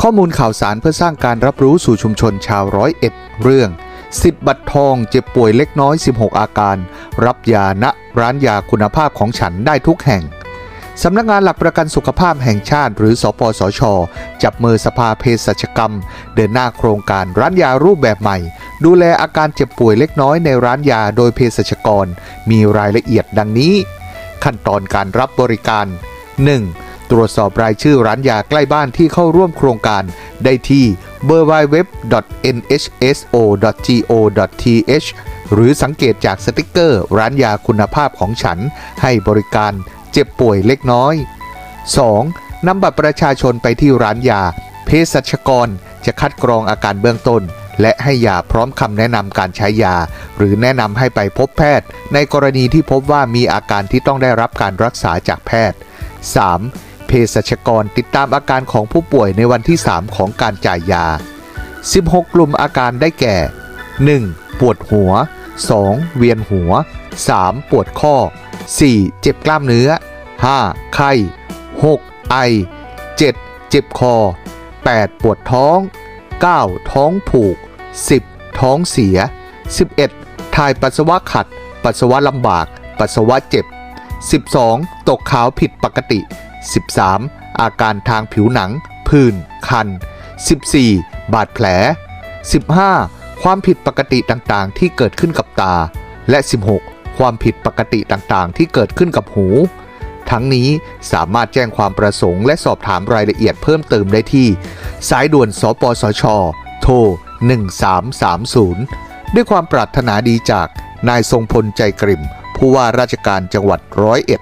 ข้อมูลข่าวสารเพื่อสร้างการรับรู้สู่ชุมชนชาวร้อยเอ็ดเรื่อง 10 บัตรทองเจ็บป่วยเล็กน้อย 16 อาการ รับยาณร้านยาคุณภาพของฉันได้ทุกแห่งสำนักงานหลักประกันสุขภาพแห่งชาติ หรือสปสช จับมือสภาเภสัชกรรม เดินหน้าโครงการร้านยารูปแบบใหม่ ดูแลอาการเจ็บป่วยเล็กน้อยในร้านยาโดยเภสัชกร มีรายละเอียดดังนี้ ขั้นตอนการรับบริการ 1. ตรวจสอบรายชื่อร้านยาใกล้บ้านที่เข้าร่วมโครงการ ได้ที่ www.nhso.go.th หรือสังเกตจากสติกเกอร์ ร้านยาคุณภาพของฉัน ให้บริการเจ็บป่วยเล็กน้อย 2. นำบัตรประชาชนไปที่ร้านยา เภสัชกร จะคัดกรองอาการเบื้องต้น และให้ยาพร้อมคำแนะนำการใช้ยา หรือแนะนำให้ไปพบแพทย์ ในกรณีที่พบว่ามีอาการที่ต้องได้รับการรักษาจากแพทย์ 3. เภสัชกรติดตามอาการของผู้ป่วยในวันที่ 3 ของการจ่ายยา 16 กลุ่มอาการได้แก่ 1. ปวดหัว 2. เวียนหัว 3. ปวดข้อ 4. เจ็บกล้ามเนื้อ 5. ไข้ 6. ไอ 7. เจ็บคอ 8. ปวดท้อง 9. ท้องผูก 10. ท้องเสีย 11. ถ่ายปัสสาวะขัด ปัสสาวะลำบาก ปัสสาวะเจ็บ 12. ตกขาวผิดปกติ 13. อาการทางผิวหนัง ผื่น คัน 14. บาดแผล 15. ความผิดปกติต่างๆ ที่เกิดขึ้นกับตา และ 16. ความผิดปกติต่างๆ ที่เกิดขึ้นกับหู ทั้งนี้สามารถแจ้งความประสงค์และสอบถามรายละเอียดเพิ่มเติมได้ที่ สายด่วน สปสช โทร 1330 ด้วยความปรารถนาดีจากนายทรงพลใจกริมผู้ว่าราชการจังหวัดร้อยเอ็ด